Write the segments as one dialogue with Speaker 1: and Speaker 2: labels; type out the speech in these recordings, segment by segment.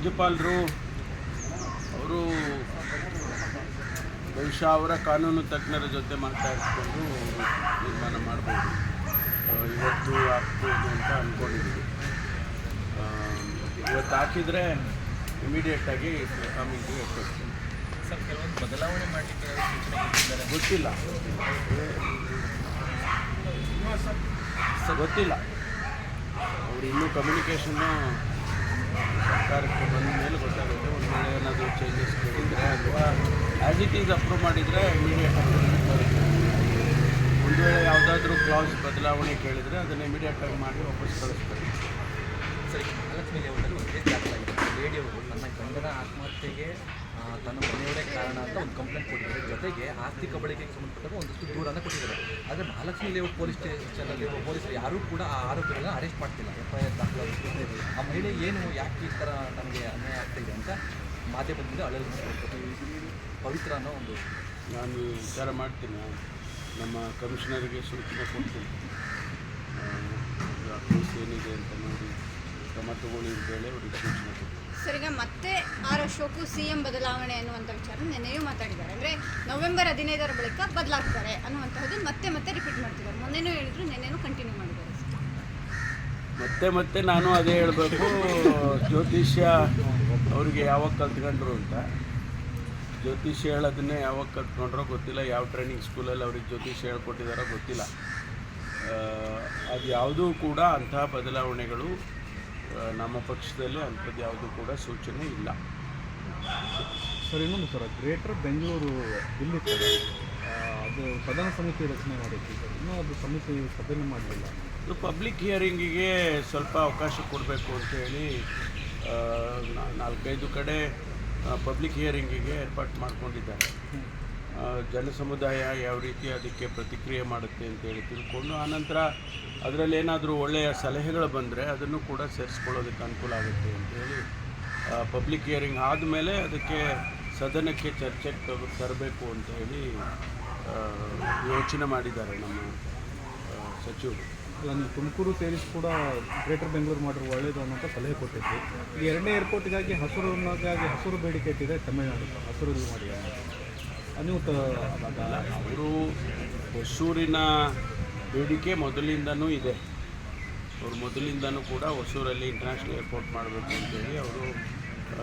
Speaker 1: ರಾಜ್ಯಪಾಲರು ಅವರು ಬಹುಶಃ ಅವರ ಕಾನೂನು ತಜ್ಞರ ಜೊತೆ ಮಾತಾಡಿಸ್ಕೊಂಡು ತೀರ್ಮಾನ ಮಾಡ್ಬೋದು. ಇವತ್ತು ಆಗ್ಬೋದು ಅಂತ ಅಂದ್ಕೊಂಡಿದ್ದೀವಿ ಇವತ್ತು ಹಾಕಿದರೆ ಇಮಿಡಿಯೇಟಾಗಿ ಕಮಿಂಗ್ ಎಫೆಕ್ಟ್
Speaker 2: ಸರ್ ಕೆಲವೊಂದು ಬದಲಾವಣೆ ಮಾಡಲಿಕ್ಕೆ ಕೊಟ್ಟಿದ್ದಾರೆ.
Speaker 1: ಗೊತ್ತಿಲ್ಲ. ಸ- ಗೊತ್ತಿಲ್ಲ. ಅವರು ಇನ್ನೂ ಕಮ್ಯುನಿಕೇಷನ್ನು ಸರ್ಕಾರಕ್ಕೆ ಬಂದ ಮೇಲೆ ಗೊತ್ತಾಗುತ್ತೆ. ಒಂದು ವೇಳೆ ಏನಾದರೂ ಚೇಂಜಸ್ ಕೊಟ್ಟಿದ್ರೆ ಅಥವಾ ಆ್ಯಸ್ ಇಟ್ ಈಸ್ ಅಪ್ರೂವ್ ಮಾಡಿದರೆ ಇಮಿಡಿಯೇಟ್ ಬರುತ್ತೆ. ಒಂದು ವೇಳೆ ಯಾವುದಾದ್ರೂ ಕ್ಲಾಸ್ ಬದಲಾವಣೆ ಕೇಳಿದರೆ ಅದನ್ನು ಇಮಿಡಿಯೇಟ್ ಆಗಿ ಮಾಡಿ ವಾಪಸ್ ಕಳಿಸ್ತಾರೆ.
Speaker 2: ಸರ್ ಲೇಡಿಯವರು ನನ್ನ ಗಂಡನ ಆತ್ಮಹತ್ಯೆಗೆ ತನ್ನ ಮನೆಯವರೇ ಕಾರಣ ಅಂತ ಒಂದು ಕಂಪ್ಲೇಂಟ್ ಕೊಟ್ಟಿದ್ದಾರೆ. ಜೊತೆಗೆ ಆಸ್ತಿ ಕಬಳಿಕೆಗೆ ಸಂಬಂಧಪಟ್ಟ ಒಂದಷ್ಟು ದೂರನ್ನು ಕೊಟ್ಟಿದ್ದಾರೆ. ಆದರೆ ಮಹಾಲಕ್ಷ್ಮಿ ಲೇಔಟ್ ಪೊಲೀಸ್ ಸ್ಟೇಷನಲ್ಲಿ ಪೊಲೀಸರು ಯಾರೂ ಕೂಡ ಆ ಆರೋಪಿಗಳನ್ನ ಅರೆಸ್ಟ್ ಮಾಡ್ತಿಲ್ಲ. ಎಫ್ ಐ ಆರ್ ದಾಖಲಾಗಿದೆ ಆ ಮಹಿಳೆ ಏನು, ಯಾಕೆ ಈ ಥರ ನಮಗೆ ಅನ್ಯಾಯ ಆಗ್ತಾ ಇದೆ ಅಂತ ಮಾಧ್ಯಮದಿಂದ ಅಳಲು ಪವಿತ್ರ ಅನ್ನೋ ಒಂದು
Speaker 1: ನಾನು ವಿಚಾರ ಮಾಡ್ತೀನಿ. ನಮ್ಮ ಕಮಿಷನರ್ಗೆ ಸೂಚನೆ ಕೊಡ್ತೀನಿ. ಏನಿದೆ ಅಂತ ನೋಡಿ, ಕ್ರಮ ತಗೊಳ್ಳಿ ಅವ್ರಿಗೆ ಸೂಚನೆ ಕೊಡ್ತೀನಿ.
Speaker 3: ಸರ್ ಮತ್ತೆ ಆರ್ ಅಶೋಕು ಸಿ ಎಂ ಬದಲಾವಣೆ ಅನ್ನುವಂಥ ವಿಚಾರ ನಿನ್ನೆಯೂ ಮಾತಾಡಿದ್ದಾರೆ. ಅಂದರೆ ನವೆಂಬರ್ ಹದಿನೈದರ ಬಳಿಕ ಬದಲಾಗ್ತಾರೆ ಅನ್ನುವಂಥದ್ದು ಮತ್ತೆ ಮತ್ತೆ ರಿಪೀಟ್ ಮಾಡ್ತಿದ್ದಾರೆ. ಮೊನ್ನೆನೂ ಹೇಳಿದ್ರು, ನಿನ್ನೆನೂ ಕಂಟಿನ್ಯೂ ಮಾಡಿದ್ದಾರೆ.
Speaker 1: ಮತ್ತೆ ಮತ್ತೆ ನಾನು ಅದೇ ಹೇಳಬೇಕು, ಜ್ಯೋತಿಷ್ಯ ಅವರಿಗೆ ಯಾವಾಗ ಕಲ್ತ್ಕೊಂಡ್ರು ಅಂತ. ಜ್ಯೋತಿಷ್ಯ ಹೇಳೋದನ್ನೇ ಯಾವಾಗ ಕಲ್ತ್ಕೊಂಡ್ರೋ ಗೊತ್ತಿಲ್ಲ, ಯಾವ ಟ್ರೈನಿಂಗ್ ಸ್ಕೂಲಲ್ಲಿ ಅವ್ರಿಗೆ ಜ್ಯೋತಿಷ್ಯ ಹೇಳ್ಕೊಟ್ಟಿದಾರೋ ಗೊತ್ತಿಲ್ಲ. ಅದು ಯಾವುದೂ ಕೂಡ ಅಂತಹ ಬದಲಾವಣೆಗಳು ನಮ್ಮ ಪಕ್ಷದಲ್ಲಿ ಅಂಥದ್ದು ಯಾವುದೂ ಕೂಡ ಸೂಚನೆ ಇಲ್ಲ.
Speaker 4: ಸರ್ ಇನ್ನೊಂದು ಸರ್ ಗ್ರೇಟರ್ ಬೆಂಗಳೂರು ಬಿಲ್ ಇತ್ತು ಅದು ಸದನ ಸಮಿತಿ ರಚನೆ ಮಾಡಿತ್ತು ಸರ್. ಇನ್ನೂ ಅದು ಸಮಿತಿ ಸಭೆನೂ ಮಾಡಲಿಲ್ಲ.
Speaker 1: ಇದು ಪಬ್ಲಿಕ್ ಹಿಯರಿಂಗಿಗೆ ಸ್ವಲ್ಪ ಅವಕಾಶ ಕೊಡಬೇಕು ಅಂತೇಳಿ ನಾಲ್ಕೈದು ಕಡೆ ಪಬ್ಲಿಕ್ ಹಿಯರಿಂಗಿಗೆ ಏರ್ಪಾಟ್ ಮಾಡ್ಕೊಂಡಿದ್ದಾರೆ. ಜನಸಮುದಾಯ ಯಾವ ರೀತಿ ಅದಕ್ಕೆ ಪ್ರತಿಕ್ರಿಯೆ ಮಾಡುತ್ತೆ ಅಂತೇಳಿ ತಿಳ್ಕೊಂಡು ಆನಂತರ ಅದರಲ್ಲಿ ಏನಾದರೂ ಒಳ್ಳೆಯ ಸಲಹೆಗಳು ಬಂದರೆ ಅದನ್ನು ಕೂಡ ಸೇರಿಸ್ಕೊಳ್ಳೋದಕ್ಕೆ ಅನುಕೂಲ ಆಗುತ್ತೆ ಅಂತೇಳಿ ಪಬ್ಲಿಕ್ ಹಿಯರಿಂಗ್ ಆದಮೇಲೆ ಅದಕ್ಕೆ ಸದನಕ್ಕೆ ಚರ್ಚೆಗೆ ತಗ ತರಬೇಕು ಅಂತ ಹೇಳಿ ಯೋಚನೆ ಮಾಡಿದ್ದಾರೆ ನಮ್ಮ ಸಚಿವರು.
Speaker 4: ನಾನು ತುಮಕೂರು ಸೇರಿಸಿ ಕೂಡ ಗ್ರೇಟರ್ ಬೆಂಗಳೂರು ಮಾಡಿರೋ ಒಳ್ಳೆಯದು ಅನ್ನೋಂಥ ಸಲಹೆ ಕೊಟ್ಟಿದ್ದೆ. ಎರಡನೇ ಏರ್ಪೋರ್ಟ್ಗಾಗಿ ಹಸಿರುಗಾಗಿ ಹಸಿರು ಬೇಡಿಕೆ ಇಟ್ಟಿದೆ ತಮಿಳುನಾಡು ಸರ್ ಹಸಿರು ಮಾಡಿ ನೀವು
Speaker 1: ಅವರು ಹೊಸೂರಿನ ಬೇಡಿಕೆ ಮೊದಲಿಂದನೂ ಇದೆ. ಅವರು ಮೊದಲಿಂದನೂ ಕೂಡ ಹೊಸೂರಲ್ಲಿ ಇಂಟರ್ನ್ಯಾಷನಲ್ ಏರ್ಪೋರ್ಟ್ ಮಾಡಬೇಕು ಅಂತೇಳಿ ಅವರು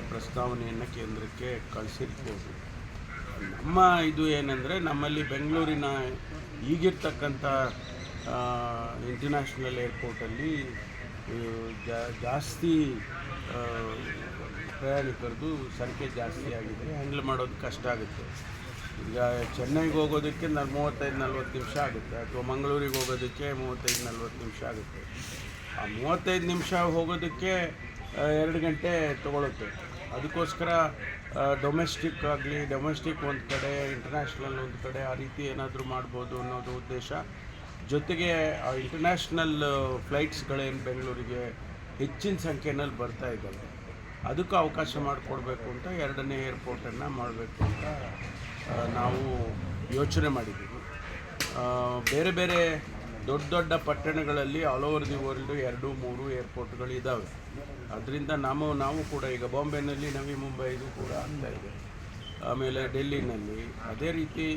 Speaker 1: ಪ್ರಸ್ತಾವನೆಯನ್ನು ಕೇಂದ್ರಕ್ಕೆ ಕಳಿಸಿರ್ಬೋದು. ನಮ್ಮ ಇದು ಏನಂದರೆ ನಮ್ಮಲ್ಲಿ ಬೆಂಗಳೂರಿನ ಈಗಿರ್ತಕ್ಕಂಥ ಇಂಟರ್ನ್ಯಾಷನಲ್ ಏರ್ಪೋರ್ಟಲ್ಲಿ ಜಾಸ್ತಿ ಪ್ರಯಾಣಿಕರದು ಸಂಖ್ಯೆ ಜಾಸ್ತಿ ಆಗಿದೆ. ಹ್ಯಾಂಡಲ್ ಮಾಡೋದು ಕಷ್ಟ ಆಗುತ್ತೆ. ಈಗ ಚೆನ್ನೈಗೆ ಹೋಗೋದಕ್ಕೆ ನಾನು ಮೂವತ್ತೈದು, ನಲ್ವತ್ತು ನಿಮಿಷ ಆಗುತ್ತೆ. ಅಥವಾ ಮಂಗಳೂರಿಗೆ ಹೋಗೋದಕ್ಕೆ ಮೂವತ್ತೈದು, ನಲ್ವತ್ತು ನಿಮಿಷ ಆಗುತ್ತೆ. ಆ ಮೂವತ್ತೈದು ನಿಮಿಷ ಹೋಗೋದಕ್ಕೆ ಎರಡು ಗಂಟೆ ತೊಗೊಳುತ್ತೆ. ಅದಕ್ಕೋಸ್ಕರ ಡೊಮೆಸ್ಟಿಕ್ ಆಗಲಿ ಡೊಮೆಸ್ಟಿಕ್ ಒಂದು ಕಡೆ ಇಂಟರ್ನ್ಯಾಷನಲ್ ಒಂದು ಕಡೆ ಆ ರೀತಿ ಏನಾದರೂ ಮಾಡ್ಬೋದು ಅನ್ನೋದು ಉದ್ದೇಶ. ಜೊತೆಗೆ, ಆ ಇಂಟರ್ನ್ಯಾಷನಲ್ ಫ್ಲೈಟ್ಸ್ಗಳೇನು ಬೆಂಗಳೂರಿಗೆ ಹೆಚ್ಚಿನ ಸಂಖ್ಯೆಯಲ್ಲಿ ಬರ್ತಾ ಇದ್ದಾವೆ. ಅದಕ್ಕೂ ಅವಕಾಶ ಮಾಡಿಕೊಡ್ಬೇಕು ಅಂತ ಎರಡನೇ ಏರ್ಪೋರ್ಟನ್ನು ಮಾಡಬೇಕು ಅಂತ ನಾವು ಯೋಚನೆ ಮಾಡಿದ್ದೀವಿ. ಬೇರೆ ಬೇರೆ ದೊಡ್ಡ ದೊಡ್ಡ ಪಟ್ಟಣಗಳಲ್ಲಿ ಆಲ್ ಓವರ್ ದಿ ವರ್ಲ್ಡು ಎರಡು, ಮೂರು ಏರ್ಪೋರ್ಟ್ಗಳು ಇದ್ದಾವೆ. ಅದರಿಂದ ನಾವು ನಾವು ಕೂಡ ಈಗ ಬಾಂಬೆನಲ್ಲಿ, ನವಿ ಮುಂಬೈದು ಕೂಡ ಆಗ್ತಾ ಇದೆ. ಆಮೇಲೆ ಡೆಲ್ಲಿನಲ್ಲಿ ಅದೇ ರೀತಿ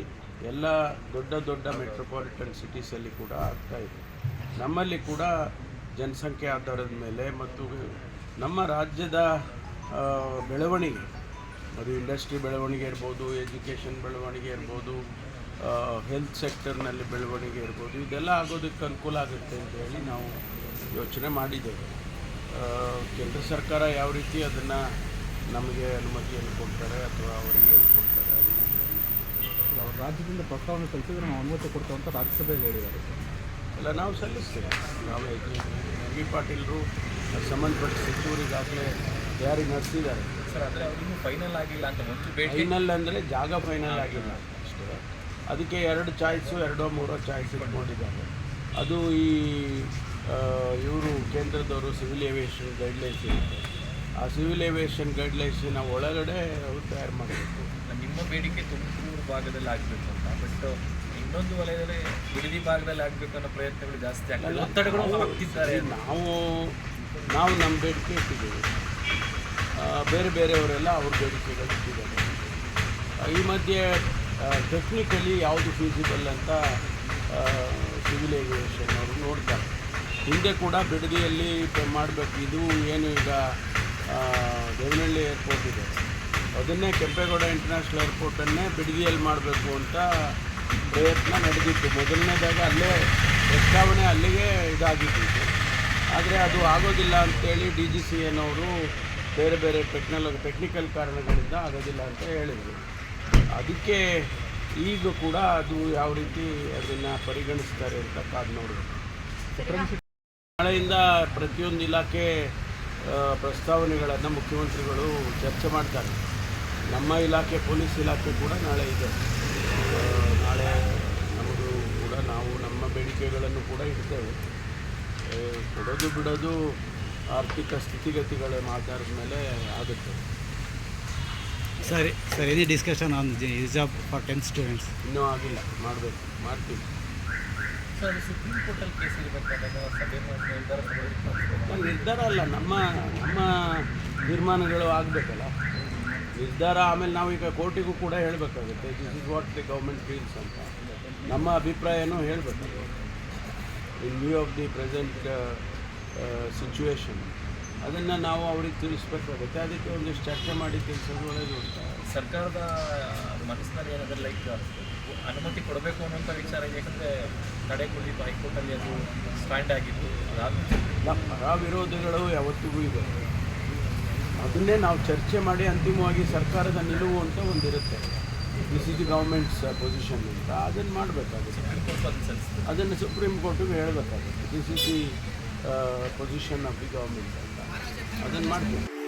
Speaker 1: ಎಲ್ಲ ದೊಡ್ಡ ದೊಡ್ಡ ಮೆಟ್ರೋಪಾಲಿಟನ್ ಸಿಟೀಸಲ್ಲಿ ಕೂಡ ಆಗ್ತಾ ಇದೆ. ನಮ್ಮಲ್ಲಿ ಕೂಡ ಜನಸಂಖ್ಯೆ ಆಧಾರದ ಮೇಲೆ ಮತ್ತು ನಮ್ಮ ರಾಜ್ಯದ ಬೆಳವಣಿಗೆ ಅದು ಇಂಡಸ್ಟ್ರಿ ಬೆಳವಣಿಗೆ ಇರ್ಬೋದು ಎಜುಕೇಷನ್ ಬೆಳವಣಿಗೆ ಇರ್ಬೋದು ಹೆಲ್ತ್ ಸೆಕ್ಟರ್ನಲ್ಲಿ ಬೆಳವಣಿಗೆ ಇರ್ಬೋದು ಇದೆಲ್ಲ ಆಗೋದಕ್ಕೆ ಅನುಕೂಲ ಆಗುತ್ತೆ ಅಂತ ಹೇಳಿ ನಾವು ಯೋಚನೆ ಮಾಡಿದ್ದೇವೆ. ಕೇಂದ್ರ ಸರ್ಕಾರ ಯಾವ ರೀತಿ ಅದನ್ನು ನಮಗೆ ಅನುಮತಿಯನ್ನು ಕೊಡ್ತಾರೆ ಅಥವಾ ಅವರಿಗೆ ಏನು ಕೊಡ್ತಾರೆ ಅದನ್ನ
Speaker 4: ಅವ್ರ ರಾಜ್ಯದಿಂದ ಪ್ರಸ್ತಾವನೆ ಸಲ್ಲಿಸಿದ್ರೆ ನಾವು ಅನುಮತಿ ಕೊಡ್ತೇವೆ ಅಂತ ರಾಜ್ಯಸಭೆಯಲ್ಲಿ ಹೇಳಿದ್ದಾರೆ. ಅಲ್ಲ
Speaker 1: ಎಲ್ಲ ನಾವು ಸಲ್ಲಿಸ್ತೇವೆ. ನಾವು ಎಂ ಡಿ ಪಾಟೀಲರು ಸಂಬಂಧಪಟ್ಟ ಸಚಿವರಿಗಾಗಲೇ ತಯಾರಿ ನಡೆಸಿದ್ದಾರೆ?
Speaker 2: ಸರ್ ಫೈನಲ್ ಆಗಿಲ್ಲ ಅಂತ ಒಂದು
Speaker 1: ಫೈನಲ್ ಅಂದರೆ ಜಾಗ ಫೈನಲ್ ಆಗಿಲ್ಲ. ಅಷ್ಟೇ ಅದಕ್ಕೆ ಎರಡು ಚಾಯ್ಸು ಎರಡೋ ಮೂರೋ ಚಾಯ್ಸ್ ಇಟ್ಕೊಂಡಿದ್ದಾರೆ. ಅದು ಈ ಇವರು ಕೇಂದ್ರದವರು ಸಿವಿಲ್ ಏವಿಯೇಷನ್ ಗೈಡ್ಲೈನ್ಸ್ ಇರುತ್ತೆ. ಆ ಸಿವಿಲ್ ಏವಿಯೇಷನ್ ಗೈಡ್ಲೈನ್ಸಿನ ಒಳಗಡೆ ಅವರು ತಯಾರು ಮಾಡಬೇಕು.
Speaker 2: ನಿಮ್ಮ ಬೇಡಿಕೆ ತುಮಕೂರು ಭಾಗದಲ್ಲಿ ಆಗಬೇಕು ಅಂತ. ಬಟ್ ಇನ್ನೊಂದು ವಲಯದಲ್ಲಿ ಬಿಡದಿ ಭಾಗದಲ್ಲಿ ಆಗಬೇಕು ಅನ್ನೋ ಪ್ರಯತ್ನಗಳು ಜಾಸ್ತಿ ಆಗಲ್ಲ ಒತ್ತಡಗಳು
Speaker 1: ನಾವು ನಾವು ನಮ್ಮ ಬೇಡಿಕೆ ಇಟ್ಟಿದ್ದೀವಿ. ಬೇರೆ ಬೇರೆಯವರೆಲ್ಲ ಅವ್ರ ಬೇಡಿಕೆಗಳು ಇಟ್ಟಿದ್ದಾರೆ. ಈ ಮಧ್ಯೆ ಟೆಕ್ನಿಕಲಿ ಯಾವುದು ಫೀಸಿಬಲ್ ಅಂತ ಸಿವಿಲ್ ಏವಿಯೇಷನ್ ಅವರು ನೋಡ್ತಾರೆ. ಹಿಂದೆ ಕೂಡ ಬಿಡದಿಯಲ್ಲಿ ಮಾಡಬೇಕು. ಇದು ಏನು ಈಗ ದೇವನಹಳ್ಳಿ ಏರ್ಪೋರ್ಟ್ ಇದೆ. ಅದನ್ನೇ ಕೆಂಪೇಗೌಡ ಇಂಟರ್ನ್ಯಾಷನಲ್ ಏರ್ಪೋರ್ಟನ್ನೇ ಬಿಡದಿಯಲ್ಲಿ ಮಾಡಬೇಕು ಅಂತ ಪ್ರಯತ್ನ ನಡೆದಿತ್ತು. ಮೊದಲನೇದಾಗ ಅಲ್ಲೇ ಪ್ರಸ್ತಾವನೆ ಅಲ್ಲಿಗೆ ಇದಾಗಿತ್ತು. ಆದರೆ ಅದು ಆಗೋದಿಲ್ಲ ಅಂತೇಳಿ ಡಿ ಜಿ ಸಿ ಏನವರು ಬೇರೆ ಬೇರೆ ಟೆಕ್ನಾಲಜಿ ಟೆಕ್ನಿಕಲ್ ಕಾರಣಗಳಿಂದ ಆಗೋದಿಲ್ಲ ಅಂತ ಹೇಳಿದರು. ಅದಕ್ಕೆ ಈಗ ಕೂಡ ಅದು ಯಾವ ರೀತಿ ಅದನ್ನು ಪರಿಗಣಿಸ್ತಾರೆ ಅಂತ ಕಾದು ನೋಡಬೇಕು ನಾಳೆಯಿಂದ ಪ್ರತಿಯೊಂದು ಇಲಾಖೆ ಪ್ರಸ್ತಾವನೆಗಳನ್ನು ಮುಖ್ಯಮಂತ್ರಿಗಳು ಚರ್ಚೆ ಮಾಡ್ತಾರೆ. ನಮ್ಮ ಇಲಾಖೆ ಪೊಲೀಸ್ ಇಲಾಖೆ ಕೂಡ ನಾಳೆ ಇದೆ. ನಾಳೆ ನಮ್ಮದು ಕೂಡ ನಾವು ನಮ್ಮ ಬೇಡಿಕೆಗಳನ್ನು ಕೂಡ ಇಡ್ತೇವೆ. ಕೊಡೋದು ಬಿಡೋದು ಆರ್ಥಿಕ ಸ್ಥಿತಿಗತಿಗಳ ಮಾತಾಡಿದ ಮೇಲೆ ಆಗುತ್ತೆ.
Speaker 5: ಸರಿ sir any discussion on is of for ten students
Speaker 1: ಇನ್ನೂ ಆಗಿಲ್ಲ ಮಾಡಬೇಕು ಮಾಡ್ತೀವಿ.
Speaker 2: ಸರ್ ಸುಪ್ರೀಂ ಕೋರ್ಟಲ್ಲಿ ಕೇಸ್ ಇರಬೇಕಾದಾಗ ಸಭೆ ಮಾಡಿ ನಿರ್ಧಾರ ತಗೊಳ್ಳೋದಕ್ಕೆ
Speaker 1: ಅದು ನಿರ್ಧಾರ ಅಲ್ಲ ನಮ್ಮ ನಮ್ಮ ತೀರ್ಮಾನಗಳು ಆಗಬೇಕಲ್ಲ. ನಿರ್ಧಾರ ಆಮೇಲೆ ನಾವೀಗ ಕೋರ್ಟಿಗೂ ಕೂಡ ಹೇಳಬೇಕಾಗುತ್ತೆ this is what the government feels ಅಂತ. ನಮ್ಮ ಅಭಿಪ್ರಾಯನೂ ಹೇಳಬೇಕಾಗುತ್ತೆ in view of the present situation ಅದನ್ನು ನಾವು ಅವ್ರಿಗೆ ತಿಳಿಸ್ಬೇಕಾಗುತ್ತೆ. ಅದಕ್ಕೆ ಒಂದಿಷ್ಟು ಚರ್ಚೆ ಮಾಡಿ ತಿಳಿಸೋದು ಒಳ್ಳೆಯದು ಅಂತ
Speaker 2: ಸರ್ಕಾರದ ಮನಸ್ಸಿನಲ್ಲಿ ಏನಾದರೂ ಲೈಕ್ ಅನುಮತಿ ಕೊಡಬೇಕು ಅನ್ನೋಂಥ ವಿಚಾರ ಯಾಕಂದರೆ ಯಾಕಂದರೆ ತಡೆಗೊಳ್ಳಿದ್ದು ಹೈಕೋರ್ಟಲ್ಲಿ ಅದು ಸ್ಟ್ಯಾಂಡ್ ಆಗಿತ್ತು
Speaker 1: ಪರ ವಿರೋಧಗಳು ಯಾವತ್ತಿಗೂ ಇದೆ. ಅದನ್ನೇ ನಾವು ಚರ್ಚೆ ಮಾಡಿ ಅಂತಿಮವಾಗಿ ಸರ್ಕಾರದ ನಿಲುವು ಅಂತ ಒಂದಿರುತ್ತೆ. This is the government's position ಅಂತ. ಅದನ್ನು ಮಾಡಬೇಕಾಗುತ್ತೆ. ಅದನ್ನು ಸುಪ್ರೀಂ ಕೋರ್ಟಿಗೆ ಹೇಳಬೇಕಾಗುತ್ತೆ. This is the position of the government ಅಂತ. ಅದನ್ನು ಮಾಡ್ತೀವಿ.